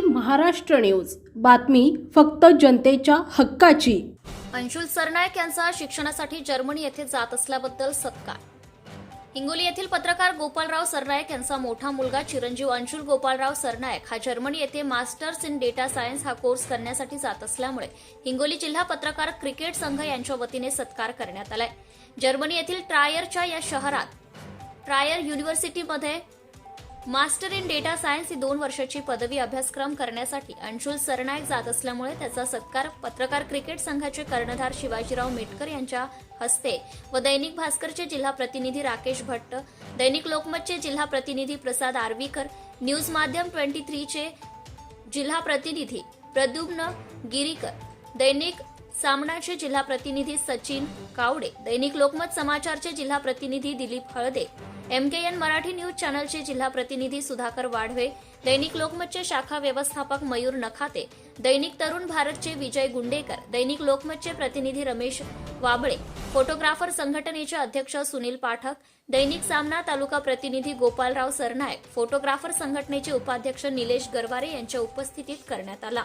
Maharashtra news. बातमी फक्त जनतेच्या हक्काची. अंशुल सरनाईक यांचा शिक्षणासाठी जर्मनी येथे जात असल्याबद्दल सत्कार. हिंगोली येथील पत्रकार गोपालराव सरनायक यांचा मोठा मुलगा चिरंजीव अंशुल गोपालराव सरनायक हा जर्मनी येथे मास्टर्स इन डेटा सायन्स हा कोर्स करण्यासाठी जात असल्यामुळे हिंगोली जिल्हा पत्रकार क्रिकेट संघ यांच्या वतीने सत्कार करण्यात आलाय. जर्मनी येथील ट्रायरच्या या शहरात ट्रायर युनिव्हर्सिटीमध्ये मास्टर इन डेटा सायन्स ही दोन वर्षाची पदवी अभ्यासक्रम करण्यासाठी अंशुल सरनाईक जात असल्यामुळे त्याचा सत्कार पत्रकार क्रिकेट संघाचे कर्णधार शिवाजीराव मेटकर यांच्या हस्ते व दैनिक भास्करचे जिल्हा प्रतिनिधी राकेश भट्ट दैनिक लोकमतचे जिल्हा प्रतिनिधी प्रसाद आर्वीकर न्यूज माध्यम ट्वेंटी थ्रीचे जिल्हा प्रतिनिधी प्रद्युम्न गिरीकर दैनिक सामनाचे जिल्हा प्रतिनिधी सचिन कावडे दैनिक लोकमत समाचारचे जिल्हा प्रतिनिधी Dilip Halde M K N Marathi news चॅनलचे जिल्हा प्रतिनिधी सुधाकर वाढवे दैनिक लोकमतचे शाखा व्यवस्थापक मयूर नखाते दैनिक तरुण भारतचे विजय गुंडेकर दैनिक लोकमतचे प्रतिनिधी रमेश वाबळे फोटोग्राफर संघटनेचे अध्यक्ष सुनील पाठक दैनिक सामना तालुका प्रतिनिधी गोपालराव सरनायक फोटोग्राफर संघटनेचे उपाध्यक्ष निलेश गरवारे यांच्या उपस्थितीत करण्यात आला.